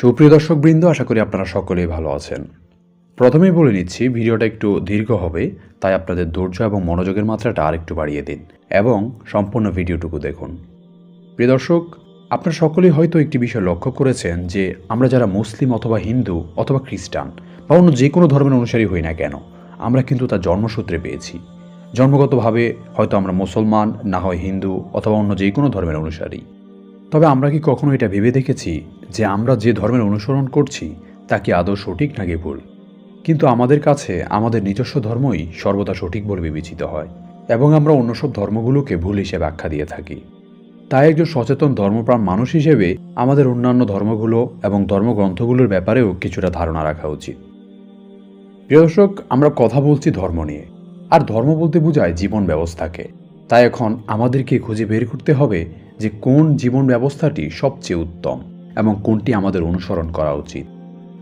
সুপ্রিয় দর্শকবৃন্দ, আশা করি আপনারা সকলেই ভালো আছেন। প্রথমেই বলে নিচ্ছি, ভিডিওটা একটু দীর্ঘ হবে, তাই আপনাদের ধৈর্য এবং মনোযোগের মাত্রাটা আরেকটু বাড়িয়ে দিন এবং সম্পূর্ণ ভিডিওটুকু দেখুন। প্রিয় দর্শক, আপনারা সকলেই হয়তো একটি বিষয় লক্ষ্য করেছেন যে, আমরা যারা মুসলিম অথবা হিন্দু অথবা খ্রিস্টান বা অন্য যে কোনো ধর্মের অনুসারী হই না কেন, আমরা কিন্তু তার জন্মসূত্রে পেয়েছি। জন্মগতভাবে হয়তো আমরা মুসলমান, না হয় হিন্দু অথবা অন্য যে কোনো ধর্মের অনুসারী। তবে আমরা কি কখনো এটা ভেবে দেখেছি যে আমরা যে ধর্মের অনুসরণ করছি, তা কি আদৌ সঠিক নাকি ভুল? কিন্তু আমাদের কাছে আমাদের নিজস্ব ধর্মই সর্বদা সঠিক বলে বিবেচিত হয় এবং আমরা অন্য সব ধর্মগুলোকে ভুল হিসেবে আখ্যা দিয়ে থাকি। তাই একজন সচেতন ধর্মপ্রাণ মানুষ হিসেবে আমাদের অন্যান্য ধর্মগুলো এবং ধর্মগ্রন্থগুলোর ব্যাপারেও কিছুটা ধারণা রাখা উচিত। প্রিয় দর্শক, আমরা কথা বলছি ধর্ম নিয়ে, আর ধর্ম বলতে বোঝায় জীবন ব্যবস্থাকে। তাই এখন আমাদেরকে খুঁজে বের করতে হবে যে কোন জীবন ব্যবস্থাটি সবচেয়ে উত্তম এবং কোনটি আমাদের অনুসরণ করা উচিত।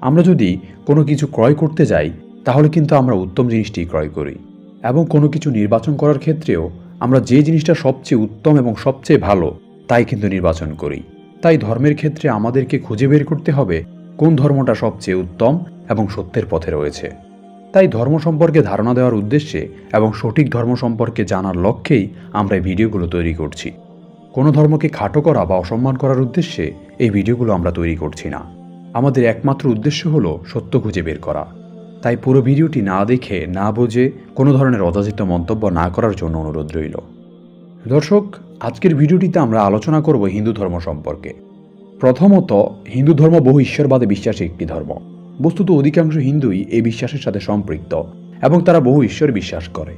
আমরা যদি কোনো কিছু ক্রয় করতে যাই, তাহলে কিন্তু আমরা উত্তম জিনিসটি ক্রয় করি এবং কোনো কিছু নির্বাচন করার ক্ষেত্রেও আমরা যে জিনিসটা সবচেয়ে উত্তম এবং সবচেয়ে ভালো, তাই কিন্তু নির্বাচন করি। তাই ধর্মের ক্ষেত্রে আমাদেরকে খুঁজে বের করতে হবে কোন ধর্মটা সবচেয়ে উত্তম এবং সত্যের পথে রয়েছে। তাই ধর্ম সম্পর্কে ধারণা দেওয়ার উদ্দেশ্যে এবং সঠিক ধর্ম সম্পর্কে জানার লক্ষ্যেই আমরা ভিডিওগুলো তৈরি করছি। কোনো ধর্মকে খাটো করা বা অসম্মান করার উদ্দেশ্যে এই ভিডিওগুলো আমরা তৈরি করছি না। আমাদের একমাত্র উদ্দেশ্য হলো সত্য খুঁজে বের করা। তাই পুরো ভিডিওটি না দেখে, না বুঝে, কোনো ধরনের অযাচিত মন্তব্য না করার জন্য অনুরোধ রইল। দর্শক, আজকের ভিডিওটিতে আমরা আলোচনা করব হিন্দু ধর্ম সম্পর্কে। প্রথমত, হিন্দু ধর্ম বহু ঈশ্বরবাদে বিশ্বাসী একটি ধর্ম। বস্তুত অধিকাংশ হিন্দুই এই বিশ্বাসের সাথে সম্পৃক্ত এবং তারা বহু ঈশ্বর বিশ্বাস করে।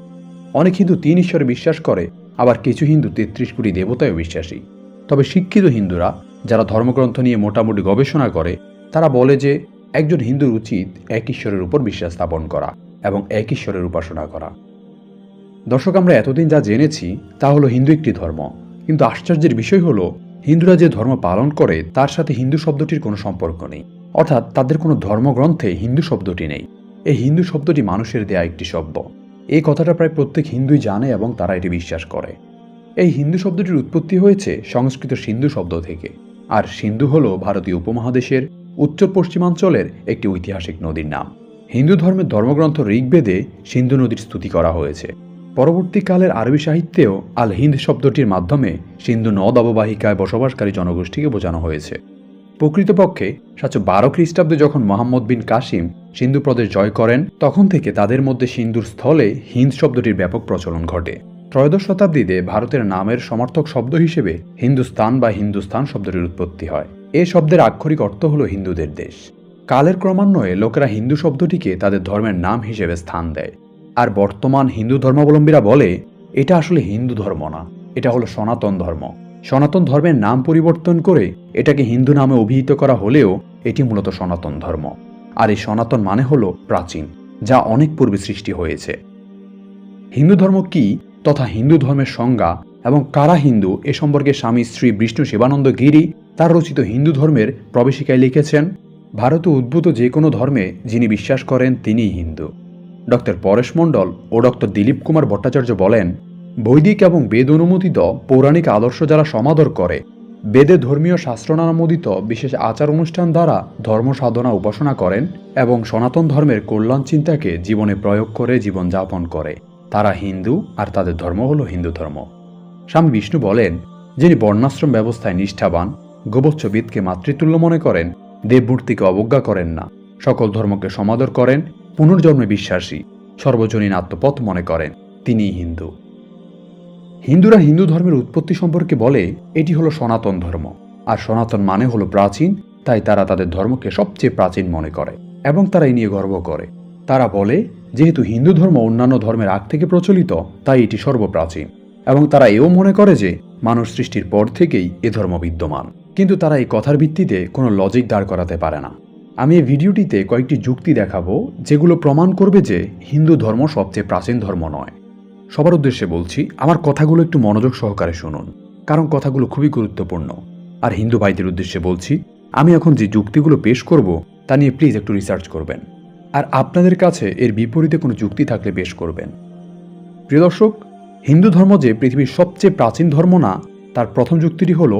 অনেক হিন্দু তিন ঈশ্বরে বিশ্বাস করে আবার কিছু হিন্দু তেত্রিশ কোটি দেবতায়ও বিশ্বাসী। তবে শিক্ষিত হিন্দুরা, যারা ধর্মগ্রন্থ নিয়ে মোটামুটি গবেষণা করে, তারা বলে যে একজন হিন্দুর উচিত এক ঈশ্বরের উপর বিশ্বাস স্থাপন করা এবং এক ঈশ্বরের উপাসনা করা। দর্শক, আমরা এতদিন যা জেনেছি তা হলো হিন্দু একটি ধর্ম। কিন্তু আশ্চর্যের বিষয় হলো, হিন্দুরা যে ধর্ম পালন করে, তার সাথে হিন্দু শব্দটির কোনো সম্পর্ক নেই। অর্থাৎ তাদের কোনো ধর্মগ্রন্থে হিন্দু শব্দটি নেই। এই হিন্দু শব্দটি মানুষের দেয়া একটি শব্দ এই কথাটা প্রায় প্রত্যেক হিন্দুই জানে এবং তারা এটি বিশ্বাস করে। এই হিন্দু শব্দটির উৎপত্তি হয়েছে সংস্কৃত সিন্ধু শব্দ থেকে। আর সিন্ধু হল ভারতীয় উপমহাদেশের উত্তর পশ্চিমাঞ্চলের একটি ঐতিহাসিক নদীর নাম। হিন্দু ধর্মের ধর্মগ্রন্থ ঋগ্বেদে সিন্ধু নদীর স্তুতি করা হয়েছে। পরবর্তীকালের আরবি সাহিত্যেও আল হিন্দ শব্দটির মাধ্যমে সিন্ধু নদ অববাহিকায় বসবাসকারী জনগোষ্ঠীকে বোঝানো হয়েছে। প্রকৃতপক্ষে সাতশো বারো খ্রিস্টাব্দে যখন মোহাম্মদ বিন কাসিম সিন্ধু প্রদেশ জয় করেন, তখন থেকে তাদের মধ্যে সিন্ধুর স্থলে হিন্দ শব্দটির ব্যাপক প্রচলন ঘটে। ত্রয়োদশ শতাব্দীতে ভারতের নামের সমর্থক শব্দ হিসেবে হিন্দুস্তান বা হিন্দুস্তান শব্দটির উৎপত্তি হয়। এ শব্দের আক্ষরিক অর্থ হল হিন্দুদের দেশ। কালের ক্রমান্বয়ে লোকেরা হিন্দু শব্দটিকে তাদের ধর্মের নাম হিসেবে স্থান দেয়। আর বর্তমান হিন্দু ধর্মাবলম্বীরা বলে, এটা আসলে হিন্দু ধর্ম না, এটা হলো সনাতন ধর্ম। সনাতন ধর্মের নাম পরিবর্তন করে এটাকে হিন্দু নামে অভিহিত করা হলেও এটি মূলত সনাতন ধর্ম। আর এই সনাতন মানে হল প্রাচীন, যা অনেক পূর্বে সৃষ্টি হয়েছে। হিন্দু ধর্ম কি তথা হিন্দু ধর্মের সংজ্ঞা এবং কারা হিন্দু এ সম্পর্কে স্বামী শ্রী বিষ্ণু শিবানন্দ গিরি তার রচিত হিন্দু ধর্মের প্রবেশিকায় লিখেছেন, ভারতে উদ্ভূত যে কোনো ধর্মে যিনি বিশ্বাস করেন তিনিই হিন্দু। ডক্টর পরেশ মণ্ডল ও ডক্টর দিলীপ কুমার ভট্টাচার্য বলেন বৈদিক এবং বেদ অনুমোদিত পৌরাণিক আদর্শ যারা সমাদর করে, বেদে ধর্মীয় শাস্ত্রনামোদিত বিশেষ আচার অনুষ্ঠান দ্বারা ধর্ম সাধনা উপাসনা করেন এবং সনাতন ধর্মের কল্যাণ চিন্তাকে জীবনে প্রয়োগ করে জীবনযাপন করে। তারা হিন্দু আর তাদের ধর্ম হল হিন্দু ধর্ম। স্বামী বিষ্ণু বলেন, যিনি বর্ণাশ্রম ব্যবস্থায় নিষ্ঠাবান গোবচ্ছবিদকে মাতৃতুল্য মনে করেন, দেবমূর্তিকে অবজ্ঞা করেন না, সকল ধর্মকে সমাদর করেন, পুনর্জন্মে বিশ্বাসী, সর্বজনীন আত্মপথ মনে করেন, তিনিই হিন্দু। হিন্দুরা হিন্দু ধর্মের উৎপত্তি সম্পর্কে বলে, এটি হলো সনাতন ধর্ম। আর সনাতন মানে হলো প্রাচীন, তাই তারা তাদের ধর্মকে সবচেয়ে প্রাচীন মনে করে, এবং তারা এই নিয়ে গর্ব করে। তারা বলে, যেহেতু হিন্দু ধর্ম অন্যান্য ধর্মের আগ থেকে প্রচলিত, তাই এটি সর্বপ্রাচীন। এবং তারা এও মনে করে যে, মানুষ সৃষ্টির পর থেকেই এ ধর্ম বিদ্যমান। কিন্তু তারা এই কথার ভিত্তিতে কোনো লজিক দাঁড় করাতে পারে না। আমি এই ভিডিওটিতে কয়েকটি যুক্তি দেখাবো, যেগুলো প্রমাণ করবে যে হিন্দু ধর্ম সবচেয়ে প্রাচীন ধর্ম নয়। সবার উদ্দেশ্যে বলছি, আমার কথাগুলো একটু মনোযোগ সহকারে শুনুন, কারণ কথাগুলো খুবই গুরুত্বপূর্ণ। আর হিন্দু ভাইদের উদ্দেশ্যে বলছি, আমি এখন যে যুক্তিগুলো পেশ করব, তা নিয়ে প্লিজ একটু রিসার্চ করবেন। আর আপনাদের কাছে এর বিপরীতে কোনো যুক্তি থাকলে পেশ করবেন। প্রিয় দর্শক, হিন্দু ধর্ম যে পৃথিবীর সবচেয়ে প্রাচীন ধর্ম না, তার প্রথম যুক্তিটি হল,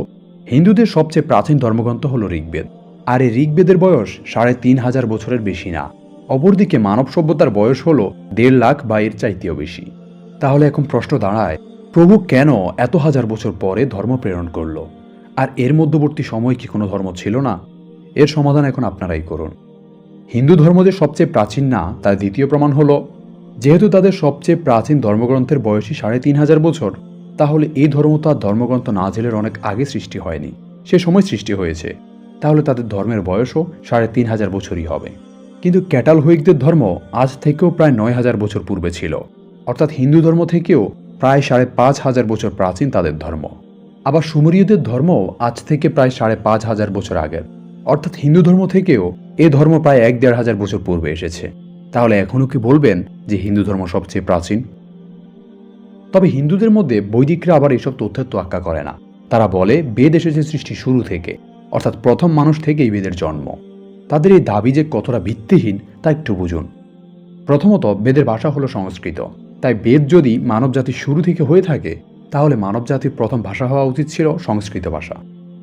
হিন্দুদের সবচেয়ে প্রাচীন ধর্মগ্রন্থ হল ঋগ্বেদ। আর এই ঋগ্বেদের বয়স সাড়ে তিন হাজার বছরের বেশি না। অপরদিকে মানব সভ্যতার বয়স হল দেড় লাখ বা এর চাইতেও বেশি। তাহলে এখন প্রশ্ন দাঁড়ায়, প্রভু কেন এত হাজার বছর পরে ধর্ম প্রেরণ করল? আর এর মধ্যবর্তী সময় কি কোনো ধর্ম ছিল না? এর সমাধান এখন আপনারাই করুন। হিন্দু ধর্ম যে সবচেয়ে প্রাচীন না, তার দ্বিতীয় প্রমাণ হলো, যেহেতু তাদের সবচেয়ে প্রাচীন ধর্মগ্রন্থের বয়সই সাড়ে তিন হাজার বছর, তাহলে এই ধর্ম তার ধর্মগ্রন্থ নাজেলের অনেক আগে সৃষ্টি হয়নি, সে সময় সৃষ্টি হয়েছে, তাহলে তাদের ধর্মের বয়সও সাড়ে তিন হাজার বছরই হবে। কিন্তু ক্যাটাল হুইকদের ধর্ম আজ থেকেও প্রায় নয় হাজার বছর পূর্বে ছিল। অর্থাৎ হিন্দু ধর্ম থেকেও প্রায় সাড়ে পাঁচ হাজার বছর প্রাচীন তাদের ধর্ম। আবার সুমেরীয়দের ধর্ম আজ থেকে প্রায় সাড়ে পাঁচ হাজার বছর আগের। অর্থাৎ হিন্দু ধর্ম থেকেও এ ধর্ম প্রায় এক দেড় হাজার বছর পূর্বে এসেছে। তাহলে এখনও কি বলবেন যে হিন্দু ধর্ম সবচেয়ে প্রাচীন? তবে হিন্দুদের মধ্যে বৈদিকরা আবার এসব তথ্যের তোয়াক্কা করে না। তারা বলে, বেদ এসেছে সৃষ্টি শুরু থেকে, অর্থাৎ প্রথম মানুষ থেকেই বেদের জন্ম। তাদের এই দাবি যে কতটা ভিত্তিহীন তা একটু বুঝুন। প্রথমত, বেদের ভাষা হলো সংস্কৃত। তাই বেদ যদি মানবজাতির শুরু থেকে হয়ে থাকে, তাহলে মানবজাতির প্রথম ভাষা হওয়া উচিত ছিল সংস্কৃত ভাষা।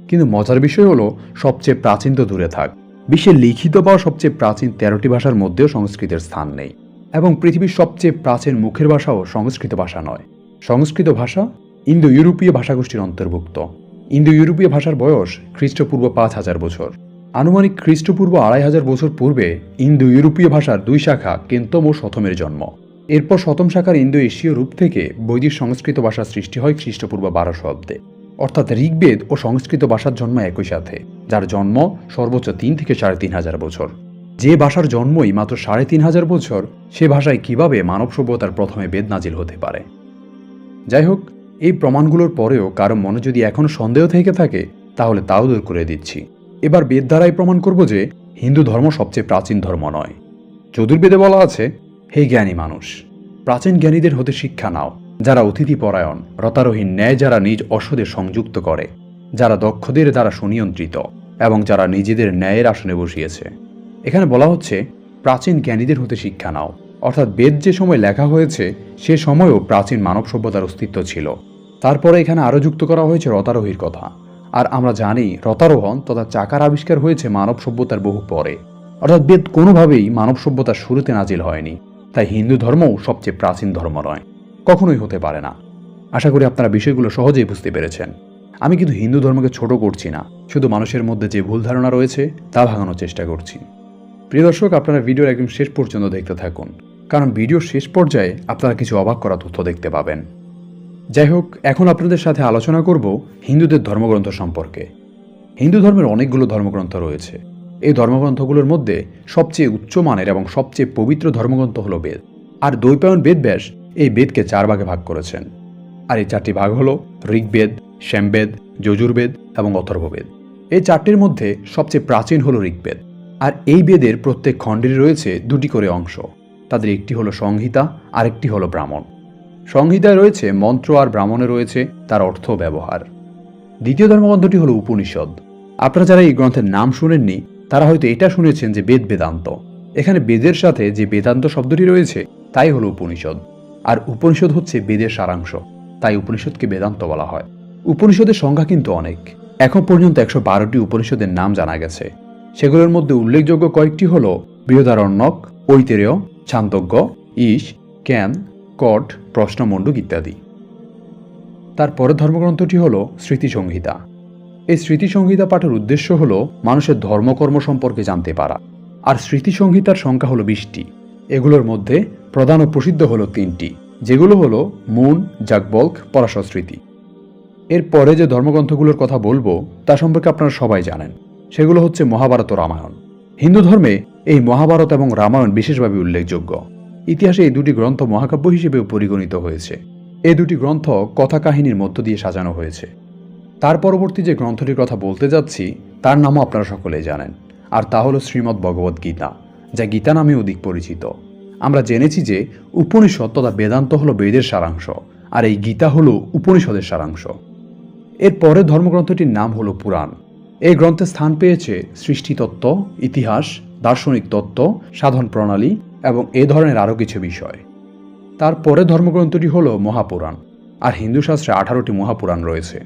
কিন্তু মজার বিষয় হলো, সবচেয়ে প্রাচীন তো দূরে থাক। বিশ্বে লিখিত বা সবচেয়ে প্রাচীন তেরোটি ভাষার মধ্যেও সংস্কৃতের স্থান নেই। এবং পৃথিবীর সবচেয়ে প্রাচীন মুখের ভাষাও সংস্কৃত ভাষা নয়। সংস্কৃত ভাষা ইন্দো ইউরোপীয় ভাষাগোষ্ঠীর অন্তর্ভুক্ত। ইন্দো ইউরোপীয় ভাষার বয়স খ্রিস্টপূর্ব পাঁচ হাজার বছর। আনুমানিক খ্রিস্টপূর্ব আড়াই হাজার বছর পূর্বে ইন্দো ইউরোপীয় ভাষার দুই শাখা কেন্তম ও শতমের জন্ম। এরপর শতম শাখার ইন্দো এশীয় রূপ থেকে বৈদিক সংস্কৃত ভাষার সৃষ্টি হয় খ্রিস্টপূর্ব বারোশো অব্দে। অর্থাৎ ঋগ্বেদ ও সংস্কৃত ভাষার জন্ম একই সাথে, যার জন্ম সর্বোচ্চ তিন থেকে সাড়ে তিন হাজার বছর। যে ভাষার জন্মই মাত্র সাড়ে তিন হাজার বছর, সে ভাষায় কীভাবে মানব সভ্যতার প্রথমে বেদ নাজিল হতে পারে? যাই হোক, এই প্রমাণগুলোর পরেও কারও মনে যদি এখনও সন্দেহ থেকে থাকে, তাহলে তাও দূর করে দিচ্ছি। এবার বেদ দ্বারাই প্রমাণ করব যে হিন্দু ধর্ম সবচেয়ে প্রাচীন ধর্ম নয়। চতুর্বেদে বলা আছে হে জ্ঞানী মানুষ, প্রাচীন জ্ঞানীদের হতে শিক্ষা নাও, যারা অতিথি পরায়ণ রতারহীন ন্যায় যারা নিজ অসদের সংযুক্ত করে, যারা দক্ষদের দ্বারা সুনিয়ন্ত্রিত এবং যারা নিজেদের ন্যায়ের আসনে বসিয়েছে। এখানে বলা হচ্ছে, প্রাচীন জ্ঞানীদের হতে শিক্ষা নাও, অর্থাৎ বেদ যে সময় লেখা হয়েছে, সে সময়ও প্রাচীন মানব সভ্যতার অস্তিত্ব ছিল। তারপরে এখানে আরও যুক্ত করা হয়েছে রতারোহীর কথা। আর আমরা জানি, রতারোহণ তথা চাকার আবিষ্কার হয়েছে মানব সভ্যতার বহু পরে। অর্থাৎ বেদ কোনোভাবেই মানব সভ্যতার শুরুতে নাজিল হয়নি। তাই হিন্দু ধর্মও সবচেয়ে প্রাচীন ধর্ম নয়। কখনোই হতে পারে না। আশা করি আপনারা বিষয়গুলো সহজেই বুঝতে পেরেছেন। আমি কিন্তু হিন্দু ধর্মকে ছোট করছি না, শুধু মানুষের মধ্যে যে ভুল ধারণা রয়েছে তা ভাঙানোর চেষ্টা করছি। প্রিয় দর্শক, আপনারা ভিডিওর একদম শেষ পর্যন্ত দেখতে থাকুন, কারণ ভিডিওর শেষ পর্যায়ে আপনারা কিছু অবাক করা তথ্য দেখতে পাবেন। যাই হোক, এখন আপনাদের সাথে আলোচনা করব হিন্দুদের ধর্মগ্রন্থ সম্পর্কে। হিন্দু ধর্মের অনেকগুলো ধর্মগ্রন্থ রয়েছে। এই ধর্মগ্রন্থগুলোর মধ্যে সবচেয়ে উচ্চমানের এবং সবচেয়ে পবিত্র ধর্মগ্রন্থ হলো বেদ। আর দৈপায়ন বেদব্যাস এই বেদকে চার ভাগে ভাগ করেছেন। আর এই চারটি ভাগ হলো ঋগ্বেদ, শ্যামবেদ, যজুর্বেদ এবং অথর্ববেদ। এই চারটির মধ্যে সবচেয়ে প্রাচীন হলো ঋগ্বেদ। আর এই বেদের প্রত্যেক খণ্ডেরই রয়েছে দুটি করে অংশ। তাদের একটি হলো সংহিতা, আরেকটি হলো ব্রাহ্মণ। সংহিতায় রয়েছে মন্ত্র আর ব্রাহ্মণে রয়েছে তার অর্থ ব্যবহার। দ্বিতীয় ধর্মগ্রন্থটি হলো উপনিষদ। আপনারা যারা এই গ্রন্থের নাম শুনেননি তারা হয়তো এটা শুনেছেন যে বেদ বেদান্ত। এখানে বেদের সাথে যে বেদান্ত শব্দটি রয়েছে, তাই হলো উপনিষদ। আর উপনিষদ হচ্ছে বেদের সারাংশ, তাই উপনিষদকে বেদান্ত বলা হয়। উপনিষদের সংখ্যা কিন্তু অনেক। এখন পর্যন্ত একশো বারোটি উপনিষদের নাম জানা গেছে। সেগুলোর মধ্যে উল্লেখযোগ্য কয়েকটি হল বৃহদারণ্যক, ঐতেরেয়, ছান্দজ্ঞ ঈশ ক্যান, কট, প্রশ্নমণ্ডুক ইত্যাদি। তার পরের ধর্মগ্রন্থটি হল স্মৃতিসংহিতা। এই স্মৃতিসংহিতা পাঠের উদ্দেশ্য হল মানুষের ধর্মকর্ম সম্পর্কে জানতে পারা। আর স্মৃতিসংহিতার সংখ্যা হলো বিশটি। এগুলোর মধ্যে প্রধান ও প্রসিদ্ধ হলো তিনটি, যেগুলো হলো মুন, জাগবল্ক, পরাশর স্মৃতি। এর পরে যে ধর্মগ্রন্থগুলোর কথা বলব, তা সম্পর্কে আপনারা সবাই জানেন। সেগুলো হচ্ছে মহাভারত ও রামায়ণ। হিন্দু ধর্মে এই মহাভারত এবং রামায়ণ বিশেষভাবে উল্লেখযোগ্য। ইতিহাসে এই দুটি গ্রন্থ মহাকাব্য হিসেবেও পরিগণিত হয়েছে। এই দুটি গ্রন্থ কথা কাহিনীর মধ্য দিয়ে সাজানো হয়েছে। তার পরবর্তী যে গ্রন্থটির কথা বলতে যাচ্ছি, তার নামও আপনারা সকলেই জানেন, আর তা হলো শ্রীমদ্ ভগবদ্ গীতা, যা গীতা নামে অধিক পরিচিত। আমরা জেনেছি যে উপনিষদ তথা বেদান্ত হলো বেদের সারাংশ, আর এই গীতা হলো উপনিষদের সারাংশ। এর পরের ধর্মগ্রন্থটির নাম হলো পুরাণ। এই গ্রন্থে স্থান পেয়েছে সৃষ্টিতত্ত্ব ইতিহাস, দার্শনিক তত্ত্ব, সাধন প্রণালী এবং এ ধরনের আরও কিছু বিষয়। তারপরে ধর্মগ্রন্থটি হলো মহাপুরাণ, আর হিন্দু শাস্ত্রে আঠারোটি মহাপুরাণ রয়েছে।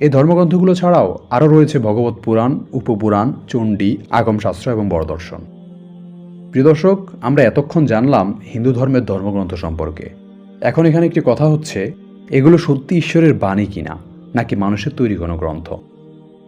এই ধর্মগ্রন্থগুলো ছাড়াও আরও রয়েছে ভগবত পুরাণ, উপপুরাণ, চণ্ডী, আগমশাস্ত্র এবং বড়দর্শন প্রিয় দর্শক, আমরা এতক্ষণ জানলাম হিন্দু ধর্মের ধর্মগ্রন্থ সম্পর্কে। এখন এখানে একটি কথা হচ্ছে, এগুলো সত্যি ঈশ্বরের বাণী কিনা, নাকি মানুষের তৈরি কোনো গ্রন্থ?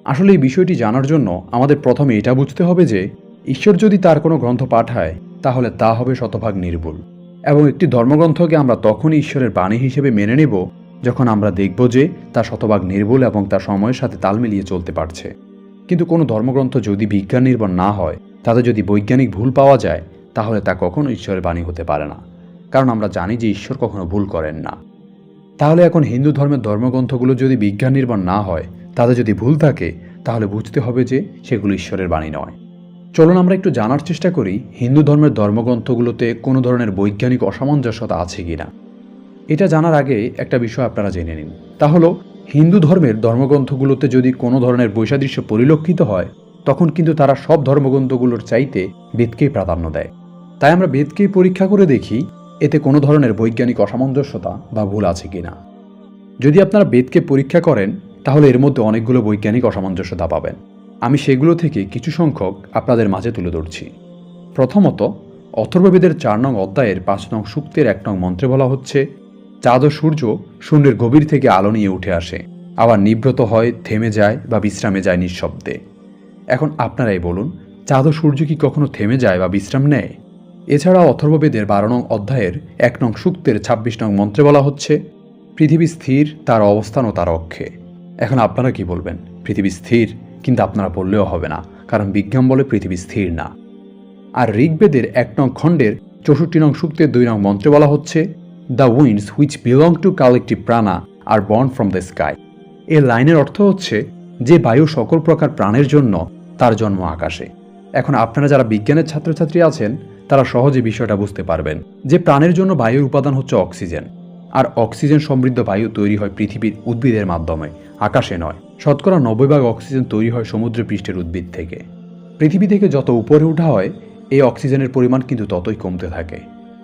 আসলে এই বিষয়টি জানার জন্য আমাদের প্রথমে এটা বুঝতে হবে যে, ঈশ্বর যদি তার কোনো গ্রন্থ পাঠায়, তাহলে তা হবে শতভাগ নির্ভুল। এবং একটি ধর্মগ্রন্থকে আমরা তখনই ঈশ্বরের বাণী হিসেবে মেনে নেব যখন আমরা দেখব যে তা শতভাগ নির্ভুল এবং তার সময়ের সাথে তাল মিলিয়ে চলতে পারছে। কিন্তু কোনো ধর্মগ্রন্থ যদি বিজ্ঞান নির্ভর না হয়, তাতে যদি বৈজ্ঞানিক ভুল পাওয়া যায়, তাহলে তা কখনো ঈশ্বরের বাণী হতে পারে না। কারণ আমরা জানি যে ঈশ্বর কখনো ভুল করেন না। তাহলে এখন হিন্দু ধর্মের ধর্মগ্রন্থগুলো যদি বিজ্ঞান নির্ভর না হয়, তাতে যদি ভুল থাকে, তাহলে বুঝতে হবে যে সেগুলো ঈশ্বরের বাণী নয়। চলুন আমরা একটু জানার চেষ্টা করি, হিন্দু ধর্মের ধর্মগ্রন্থগুলোতে কোনো ধরনের বৈজ্ঞানিক অসামঞ্জস্যতা আছে কিনা। এটা জানার আগে একটা বিষয় আপনারা জেনে নিন। তা হলো, হিন্দু ধর্মের ধর্মগ্রন্থগুলোতে যদি কোনো ধরনের বৈসাদৃশ্য পরিলক্ষিত হয়, তখন কিন্তু তারা সব ধর্মগ্রন্থগুলোর চাইতে বেদকেই প্রাধান্য দেয়। তাই আমরা বেদকেই পরীক্ষা করে দেখি, এতে কোনো ধরনের বৈজ্ঞানিক অসামঞ্জস্যতা বা ভুল আছে কিনা। যদি আপনারা বেদকে পরীক্ষা করেন, তাহলে এর মধ্যে অনেকগুলো বৈজ্ঞানিক অসামঞ্জস্যতা পাবেন। আমি সেগুলো থেকে কিছু সংখ্যক আপনাদের মাঝে তুলে ধরছি। প্রথমত, অথর্ববেদের চার নং অধ্যায়ের পাঁচ নং সূক্তের এক নং মন্ত্রে বলা হচ্ছে চাঁদ ও সূর্য শূন্যের গভীর থেকে আলো নিয়ে উঠে আসে। আবার নিব্রত হয়, থেমে যায় বা বিশ্রামে যায় নিঃশব্দে। এখন আপনারাই বলুন চাঁদ ও সূর্য কি কখনো থেমে যায় বা বিশ্রাম নেয়? এছাড়া অথর্ববেদের বারো নং অধ্যায়ের এক নং সূক্তের ছাব্বিশ নং মন্ত্রে বলা হচ্ছে, পৃথিবী স্থির, তার অবস্থান ও তার অক্ষে। এখন আপনারা কি বলবেন? পৃথিবী স্থির, কিন্তু আপনারা বললেও হবে না, কারণ বিজ্ঞান বলে পৃথিবী স্থির না। আর ঋগ্বেদের এক নং খণ্ডের চৌষট্টি নং সূক্তের দুই নং মন্ত্রে বলা হচ্ছে the winds which belong to collective prana are born from the sky এর লাইনের অর্থ হচ্ছে যে বায়ু সকল প্রকার প্রাণের জন্য তার জন্ম আকাশে। এখন আপনারা যারা বিজ্ঞানের ছাত্রছাত্রী আছেন, তারা সহজে বিষয়টা বুঝতে পারবেন যে প্রাণের জন্য বায়ুর উপাদান হচ্ছে অক্সিজেন। আর অক্সিজেন সমৃদ্ধ বায়ু তৈরি হয় পৃথিবীর উদ্ভিদের মাধ্যমে, আকাশে নয়। শতকরা নব্বই ভাগ অক্সিজেন তৈরি হয় সমুদ্র পৃষ্ঠের উদ্ভিদ থেকে। পৃথিবী থেকে যত উপরে ওঠা হয়, এই অক্সিজেনের পরিমাণ কিন্তু ততই কমতে থাকে।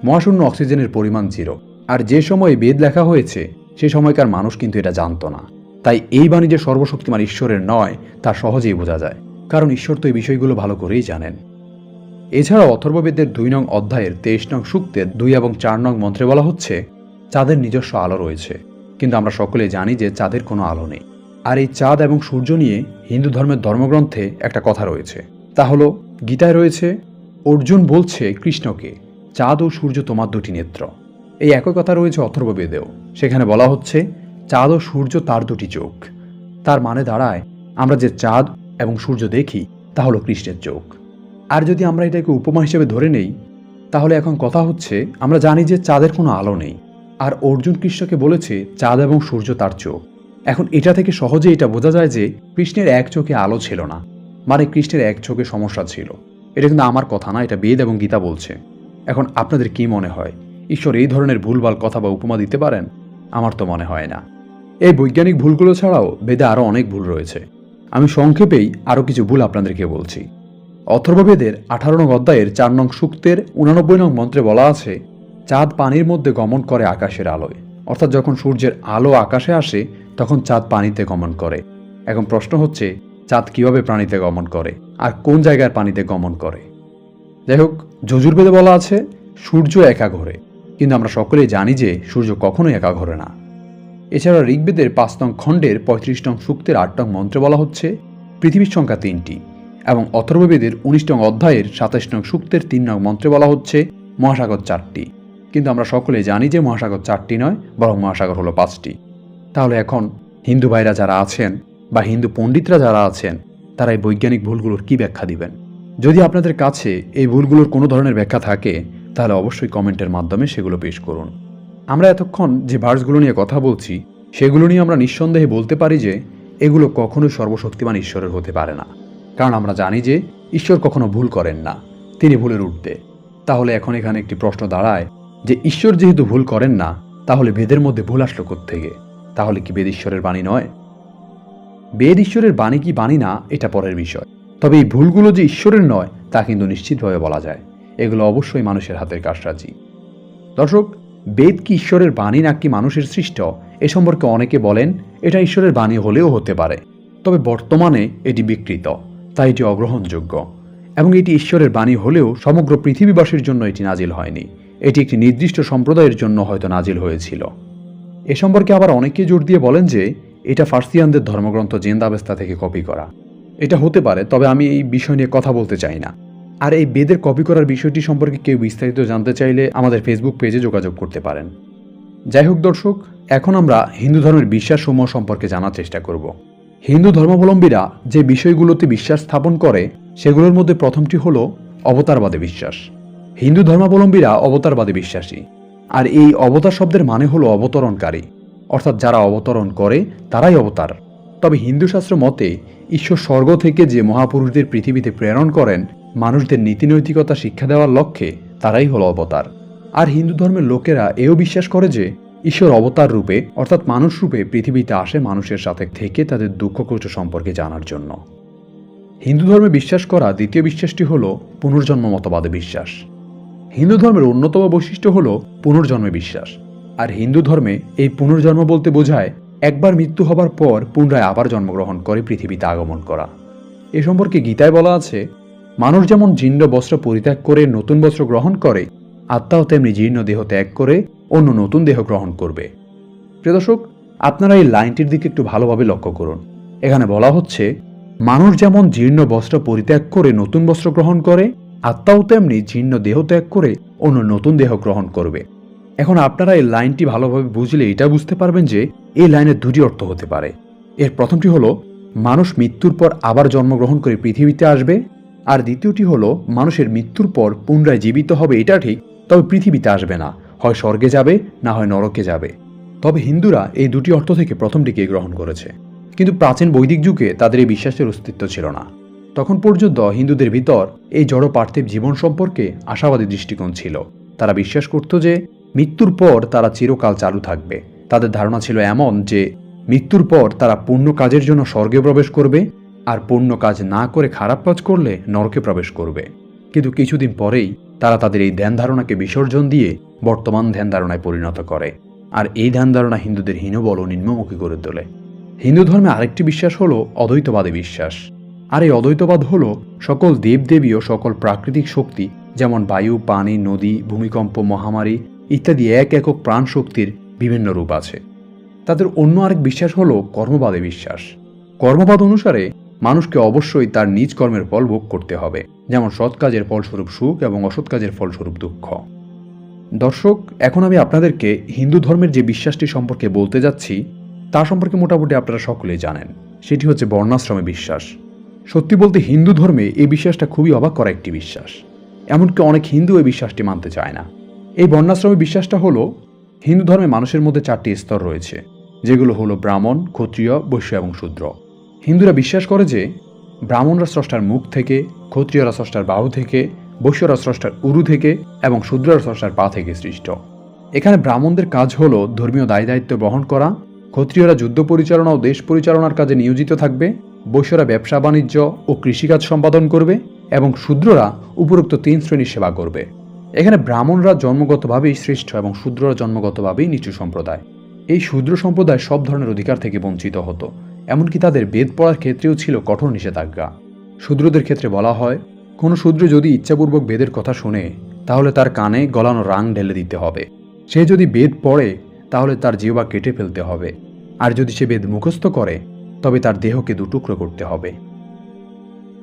মহাশূন্য অক্সিজেনের পরিমাণ জিরো আর যে সময় বেদ লেখা হয়েছে, সে সময়কার মানুষ কিন্তু এটা জানতো না। তাই এই বাণী যে সর্বশক্তিমান ঈশ্বরের নয়, তা সহজেই বোঝা যায়। কারণ ঈশ্বর তো এই বিষয়গুলো ভালো করেই জানেন। এছাড়াও অথর্ববেদের দুই নং অধ্যায়ের তেইশ নং সূক্তের দুই এবং চার নং মন্ত্রে বলা হচ্ছে, চাঁদের নিজস্ব আলো রয়েছে। কিন্তু আমরা সকলে জানি যে চাঁদের কোনো আলো নেই। আর এই চাঁদ এবং সূর্য নিয়ে হিন্দু ধর্মের ধর্মগ্রন্থে একটা কথা রয়েছে। তা হলো, গীতায় রয়েছে, অর্জুন বলছে কৃষ্ণকে, চাঁদ ও সূর্য তোমার দুটি নেত্র। এই একই কথা রয়েছে অথর্ববেদেও। সেখানে বলা হচ্ছে, চাঁদ ও সূর্য তার দুটি চোখ। তার মানে দাঁড়ায়, আমরা যে চাঁদ এবং সূর্য দেখি, তা হলো কৃষ্ণের চোখ। আর যদি আমরা এটাকে উপমা হিসেবে ধরে নেই, তাহলে এখন কথা হচ্ছে, আমরা জানি যে চাঁদের কোনো আলো নেই। আর অর্জুন কৃষ্ণকে বলেছে, চাঁদ এবং সূর্য তার চোখ। এখন এটা থেকে সহজে এটা বোঝা যায় যে, কৃষ্ণের এক চোখে আলো ছিল না। মানে কৃষ্ণের এক চোখে সমস্যা ছিল। এটা কিন্তু আমার কথা না, এটা বেদ এবং গীতা বলছে। এখন আপনাদের কি মনে হয়? ঈশ্বর এই ধরনের ভুলভাল কথা বা উপমা দিতে পারেন? আমার তো মনে হয় না। এই বৈজ্ঞানিক ভুলগুলো ছাড়াও বেদে আরও অনেক ভুল রয়েছে। আমি সংক্ষেপেই আরও কিছু ভুল আপনাদেরকে বলছি। অথর্ববেদের আঠারো নং অধ্যায়ের চার নং সূক্তের উনানব্বই নং মন্ত্রে বলা আছে, চাঁদ পানির মধ্যে গমন করে আকাশের আলোয়। অর্থাৎ যখন সূর্যের আলো আকাশে আসে, তখন চাঁদ পানিতে গমন করে। এখন প্রশ্ন হচ্ছে, চাঁদ কীভাবে প্রাণীতে গমন করে? আর কোন জায়গার পানিতে গমন করে? যাই হোক, যজুর্বেদে বলা আছে, সূর্য একা ঘোরে। কিন্তু আমরা সকলেই জানি যে সূর্য কখনোই একা ঘোরে না। এছাড়া ঋগ্বেদের পাঁচ নং খণ্ডের পঁয়ত্রিশ নং সূক্তের আট মন্ত্রে বলা হচ্ছে পৃথিবীর সংখ্যা তিনটি এবং অথর্ববেদের উনিশ অধ্যায়ের সাতাশ নং সূক্তের তিন নং মন্ত্রে বলা হচ্ছে মহাসাগর চারটি। কিন্তু আমরা সকলে জানি যে মহাসাগর চারটি নয়, বরং মহাসাগর হলো পাঁচটি। তাহলে এখন হিন্দু ভাইরা যারা আছেন বা হিন্দু পণ্ডিতরা যারা আছেন, তারা এই বৈজ্ঞানিক ভুলগুলোর কি ব্যাখ্যা দিবেন? যদি আপনাদের কাছে এই ভুলগুলোর কোনো ধরনের ব্যাখ্যা থাকে তাহলে অবশ্যই কমেন্টের মাধ্যমে সেগুলো পেশ করুন। আমরা এতক্ষণ যে ভার্সগুলো নিয়ে কথা বলছি, সেগুলো নিয়ে আমরা নিঃসন্দেহে বলতে পারি যে এগুলো কখনোই সর্বশক্তিমান ঈশ্বরের হতে পারে না। কারণ আমরা জানি যে ঈশ্বর কখনো ভুল করেন না, তিনি ভুলের উঠতে তাহলে এখন এখানে একটি প্রশ্ন দাঁড়ায় যে ঈশ্বর যেহেতু ভুল করেন না, তাহলে বেদের মধ্যে ভুল আসলো থেকে তাহলে কি বেদ ঈশ্বরের বাণী নয়? বেদ ঈশ্বরের বাণী কি বাণী না, এটা পরের বিষয়। তবে এই ভুলগুলো যে ঈশ্বরের নয়, তা কিন্তু নিশ্চিতভাবে বলা যায়। এগুলো অবশ্যই মানুষের হাতের কাজরাজি। দর্শক, বেদ কি ঈশ্বরের বাণী নাকি মানুষের সৃষ্ট? এ সম্পর্কে অনেকে বলেন, এটা ঈশ্বরের বাণী হলেও হতে পারে। তবে বর্তমানে এটি বিকৃত, তাই এটি অগ্রহণযোগ্য। এবং এটি ঈশ্বরের বাণী হলেও সমগ্র পৃথিবীবাসীর জন্য এটি নাজিল হয়নি। এটি একটি নির্দিষ্ট সম্প্রদায়ের জন্য হয়তো নাজিল হয়েছিল। এ সম্পর্কে আবার অনেকে জোর দিয়ে বলেন যে, এটা ফার্সিয়ানদের ধর্মগ্রন্থ জেন্দাবেস্তা থেকে কপি করা। এটা হতে পারে, তবে আমি এই বিষয় নিয়ে কথা বলতে চাই না। আর এই বেদের কপি করার বিষয়টি সম্পর্কে কেউ বিস্তারিত জানতে চাইলে আমাদের ফেসবুক পেজে যোগাযোগ করতে পারেন। যাই হোক দর্শক, এখন আমরা হিন্দু ধর্মের বিশ্বাসসমূহ সম্পর্কে জানার চেষ্টা করব। হিন্দু ধর্মাবলম্বীরা যে বিষয়গুলোতে বিশ্বাস স্থাপন করে, সেগুলোর মধ্যে প্রথমটি হল অবতারবাদে বিশ্বাস। হিন্দু ধর্মাবলম্বীরা অবতারবাদে বিশ্বাসী। আর এই অবতার শব্দের মানে হলো অবতরণকারী। অর্থাৎ যারা অবতরণ করে, তারাই অবতার। তবে হিন্দু শাস্ত্র মতে, ঈশ্বর স্বর্গ থেকে যে মহাপুরুষদের পৃথিবীতে প্রেরণ করেন মানুষদের নীতিনৈতিকতা, শিক্ষা দেওয়ার লক্ষ্যে তারাই হলো অবতার। আর হিন্দু ধর্মের লোকেরা এও বিশ্বাস করে যে ঈশ্বর অবতার রূপে, অর্থাৎ মানুষ রূপে পৃথিবীতে আসে মানুষের সাথে থেকে তাদের দুঃখ কষ্ট সম্পর্কে জানার জন্য। হিন্দু ধর্মে বিশ্বাস করা দ্বিতীয় বিশ্বাসটি হল পুনর্জন্ম মতবাদে বিশ্বাস। হিন্দু ধর্মের অন্যতম বৈশিষ্ট্য হল পুনর্জন্মে বিশ্বাস। আর হিন্দু ধর্মে এই পুনর্জন্ম বলতে বোঝায় একবার মৃত্যু হবার পর পুনরায় আবার জন্মগ্রহণ করে পৃথিবীতে আগমন করা। এ সম্পর্কে গীতায় বলা আছে মানুষ যেমন জীর্ণ বস্ত্র পরিত্যাগ করে নতুন বস্ত্র গ্রহণ করে, আত্মাও তেমনি জীর্ণ দেহ ত্যাগ করে অন্য নতুন দেহ গ্রহণ করবে। প্রিয় দর্শক, আপনারা এই লাইনটির দিকে একটু ভালোভাবে লক্ষ্য করুন। এখানে বলা হচ্ছে, মানুষ যেমন জীর্ণ বস্ত্র পরিত্যাগ করে নতুন বস্ত্র গ্রহণ করে, আত্মাও তেমনি জীর্ণ দেহ ত্যাগ করে অন্য নতুন দেহ গ্রহণ করবে। এখন আপনারা এই লাইনটি ভালোভাবে বুঝলে এটা বুঝতে পারবেন যে এই লাইনের দুটি অর্থ হতে পারে। এর প্রথমটি হলো, মানুষ মৃত্যুর পর আবার জন্মগ্রহণ করে পৃথিবীতে আসবে আর দ্বিতীয়টি হলো, মানুষের মৃত্যুর পর পুনরায় জীবিত হবে, এটা ঠিক, তবে পৃথিবীতে আসবে না, হয় স্বর্গে যাবে, না হয় নরকে যাবে। তবে হিন্দুরা এই দুটি অর্থ থেকে প্রথমটিকে গ্রহণ করেছে। কিন্তু প্রাচীন বৈদিক যুগে তাদের এই বিশ্বাসের অস্তিত্ব ছিল না। তখন পর্যন্ত হিন্দুদের ভিতর এই জড় পার্থিব জীবন সম্পর্কে আশাবাদী দৃষ্টিকোণ ছিল। তারা বিশ্বাস করত যে, মৃত্যুর পর তারা চিরকাল চালু থাকবে। তাদের ধারণা ছিল এমন যে, মৃত্যুর পর তারা পূর্ণ কাজের জন্য স্বর্গে প্রবেশ করবে আর পূর্ণ কাজ না করে খারাপ কাজ করলে নরকে প্রবেশ করবে। কিন্তু কিছুদিন পরেই তারা তাদের এই ধ্যান ধারণাকে বিসর্জন দিয়ে বর্তমান ধ্যান ধারণায় পরিণত করে আর এই ধ্যান ধারণা হিন্দুদের হীনবল ও নিম্নমুখী করে তোলে। হিন্দু ধর্মে আরেকটি বিশ্বাস হলো অদ্বৈতবাদে বিশ্বাস। আর এই অদ্বৈতবাদ হলো সকল দেবদেবী ও সকল প্রাকৃতিক শক্তি, যেমন বায়ু, পানি, নদী, ভূমিকম্প, মহামারী ইত্যাদি এক একক প্রাণ শক্তির বিভিন্ন রূপ আছে। তাদের অন্য আরেক বিশ্বাস হলো কর্মবাদে বিশ্বাস। কর্মবাদ অনুসারে মানুষকে অবশ্যই তার নিজ কর্মের ফল ভোগ করতে হবে, যেমন সৎ কাজের ফলস্বরূপ সুখ এবং অসৎ কাজের ফলস্বরূপ দুঃখ। দর্শক, এখন আমি আপনাদেরকে হিন্দু ধর্মের যে বিশ্বাসটি সম্পর্কে বলতে যাচ্ছি, তা সম্পর্কে মোটামুটি আপনারা সকলেই জানেন। সেটি হচ্ছে বর্ণাশ্রমে বিশ্বাস। সত্যি বলতে হিন্দু ধর্মে এই বিশ্বাসটা খুবই অবাক করা একটি বিশ্বাস। এমনকি অনেক হিন্দু এই বিশ্বাসটি মানতে চায় না। এই বর্ণাশ্রমে বিশ্বাসটা হলো, হিন্দু ধর্মে মানুষের মধ্যে চারটি স্তর রয়েছে, যেগুলো হলো ব্রাহ্মণ, ক্ষত্রিয়, বৈশ্য এবং শূদ্র। হিন্দুরা বিশ্বাস করে যে ব্রাহ্মণরা স্রষ্টার মুখ থেকে, ক্ষত্রিয়রা স্রষ্টার বাহু থেকে, বৈশ্যরা স্রষ্টার উরু থেকে এবং শূদ্ররা স্রষ্টার পা থেকে সৃষ্ট। এখানে ব্রাহ্মণদের কাজ হলো ধর্মীয় দায় দায়িত্ব বহন করা, ক্ষত্রিয়রা যুদ্ধ পরিচালনা ও দেশ পরিচালনার কাজে নিয়োজিত থাকবে, বৈশ্যরা ব্যবসা, বাণিজ্য ও কৃষিকাজ সম্পাদন করবে এবং শূদ্ররা উপরোক্ত তিন শ্রেণির সেবা করবে। এখানে ব্রাহ্মণরা জন্মগতভাবেই শ্রেষ্ঠ এবং শূদ্ররা জন্মগতভাবেই নিচু সম্প্রদায়। এই শূদ্র সম্প্রদায় সব ধরনের অধিকার থেকে বঞ্চিত হতো। এমনকি তাদের বেদ পড়ার ক্ষেত্রেও ছিল কঠোর নিষেধাজ্ঞা। শূদ্রদের ক্ষেত্রে বলা হয়, কোনো শূদ্র যদি ইচ্ছাপূর্বক বেদের কথা শুনে, তাহলে তার কানে গলানো রাং ঢেলে দিতে হবে। সে যদি বেদ পড়ে, তাহলে তার জিহ্বা কেটে ফেলতে হবে। আর যদি সে বেদ মুখস্থ করে, তবে তার দেহকে দুটুকরো করতে হবে।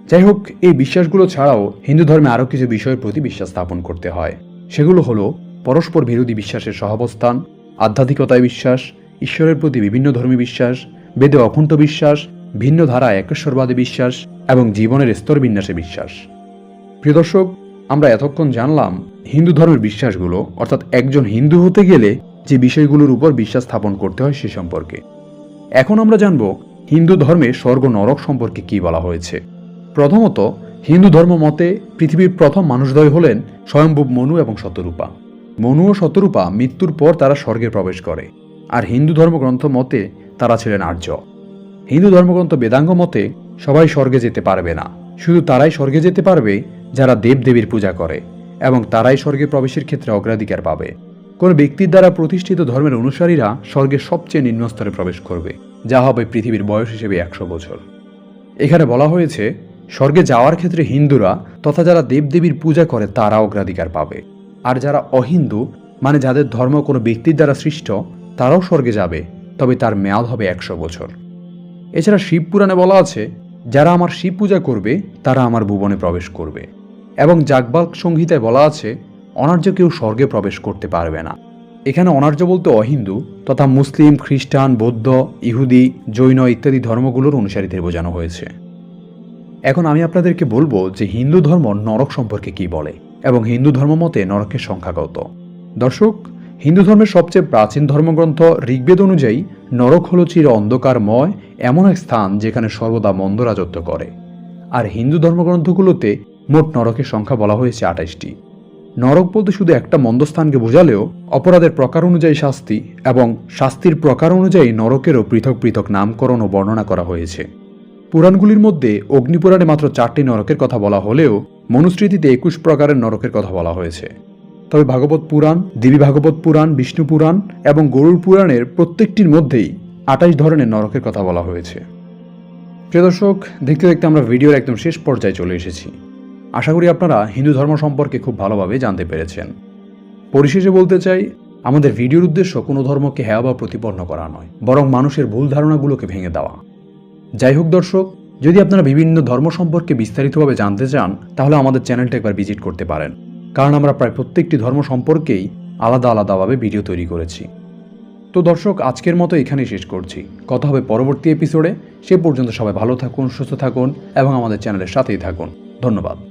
যাই হোক, এই বিশ্বাসগুলো ছাড়াও হিন্দু ধর্মে আরও কিছু বিষয়ের প্রতি বিশ্বাস স্থাপন করতে হয়। সেগুলো হলো, পরস্পর বিরোধী বিশ্বাসের সহাবস্থান, আধ্যাত্মিকতায় বিশ্বাস, ঈশ্বরের প্রতি বিভিন্ন ধর্মী বিশ্বাস বেদে অকুণ্ঠ বিশ্বাস, ভিন্ন ধারা একেশ্বরবাদে বিশ্বাস এবং জীবনের স্তরবিন্যাসে বিশ্বাস। প্রিয় দর্শক, আমরা এতক্ষণ জানলাম হিন্দু ধর্মের বিশ্বাসগুলো, অর্থাৎ একজন হিন্দু হতে গেলে যে বিষয়গুলোর উপর বিশ্বাস স্থাপন করতে হয় সে সম্পর্কে। এখন আমরা জানব হিন্দু ধর্মে স্বর্গ নরক সম্পর্কে কি বলা হয়েছে। প্রথমত, হিন্দু ধর্ম মতে পৃথিবীর প্রথম মানুষদ্বয় হলেন স্বয়ম্ভূব মনু এবং শতরূপা। মনু ও শতরূপা মৃত্যুর পর তারা স্বর্গে প্রবেশ করে। আর হিন্দু ধর্মগ্রন্থ মতে তারা ছিলেন আর্য। হিন্দু ধর্মগ্রন্থ বেদাঙ্গ মতে সবাই স্বর্গে যেতে পারবে না। শুধু তারাই স্বর্গে যেতে পারবে যারা দেবদেবীর পূজা করে, এবং তারাই স্বর্গে প্রবেশের ক্ষেত্রে অগ্রাধিকার পাবে। কোনো ব্যক্তির দ্বারা প্রতিষ্ঠিত ধর্মের অনুসারীরা স্বর্গের সবচেয়ে নিম্ন স্তরে প্রবেশ করবে, যা হবে পৃথিবীর বয়স হিসেবে একশো বছর। এখানে বলা হয়েছে, স্বর্গে যাওয়ার ক্ষেত্রে হিন্দুরা তথা যারা দেবদেবীর পূজা করে তারা অগ্রাধিকার পাবে। আর যারা অহিন্দু মানে যাদের ধর্ম কোনো ব্যক্তির দ্বারা সৃষ্ট, তারাও স্বর্গে যাবে। তবে তার মেয়াদ হবে একশো বছর। এছাড়া শিব পুরাণে বলা আছে, যারা আমার শিব পূজা করবে, তারা আমার ভুবনে প্রবেশ করবে। এবং জাগবাল্ক সংহিতায় বলা আছে, অনার্য কেউ স্বর্গে প্রবেশ করতে পারবে না। এখানে অনার্য বলতে অহিন্দু, তথা মুসলিম, খ্রিস্টান, বৌদ্ধ, ইহুদি, জৈন ইত্যাদি ধর্মগুলোর অনুসারীদের বোঝানো হয়েছে। এখন আমি আপনাদেরকে বলব যে হিন্দু ধর্ম নরক সম্পর্কে কি বলে, এবং হিন্দু ধর্ম মতে নরকের সংখ্যা কত। দর্শক হিন্দু ধর্মের সবচেয়ে প্রাচীন ধর্মগ্রন্থ ঋগ্বেদ অনুযায়ী, নরক হল চির অন্ধকারময় এমন এক স্থান যেখানে সর্বদা মন্দ রাজত্ব করে। আর হিন্দু ধর্মগ্রন্থগুলোতে মোট নরকের সংখ্যা বলা হয়েছে আঠাশটি। নরক বলতে শুধু একটা মন্দস্থানকে বোঝালেও অপরাধের প্রকার অনুযায়ী শাস্তি এবং শাস্তির প্রকার অনুযায়ী নরকেরও পৃথক পৃথক নামকরণ ও বর্ণনা করা হয়েছে। পুরাণগুলির মধ্যে অগ্নিপুরাণে মাত্র চারটি নরকের কথা বলা হলেও মনুস্মৃতিতে একুশ প্রকারের নরকের কথা বলা হয়েছে। তবে ভাগবত পুরাণ, দেবী ভাগবত পুরাণ, বিষ্ণু পুরাণ এবং গরুর পুরাণের প্রত্যেকটির মধ্যেই আঠাশ ধরনের নরকের কথা বলা হয়েছে। প্রিয় দর্শক, দেখতে দেখতে আমরা ভিডিওর একদম শেষ পর্যায়ে চলে এসেছি। আশা করি আপনারা হিন্দু ধর্ম সম্পর্কে খুব ভালোভাবে জানতে পেরেছেন। পরিশেষে বলতে চাই, আমাদের ভিডিওর উদ্দেশ্য কোনো ধর্মকে হ্যাঁ বা প্রতিপন্ন করা নয়, বরং মানুষের ভুল ধারণাগুলোকে ভেঙে দেওয়া। যাই হোক দর্শক, যদি আপনারা বিভিন্ন ধর্ম সম্পর্কে বিস্তারিতভাবে জানতে চান, তাহলে আমাদের চ্যানেলটা একবার ভিজিট করতে পারেন। কারণ আমরা প্রায় প্রত্যেকটি ধর্ম সম্পর্কেই আলাদা আলাদাভাবে ভিডিও তৈরি করেছি। তো দর্শক, আজকের মতো এখানেই শেষ করছি। কথা হবে পরবর্তী এপিসোডে সে পর্যন্ত সবাই ভালো থাকুন, সুস্থ থাকুন এবং আমাদের চ্যানেলের সাথেই থাকুন। ধন্যবাদ।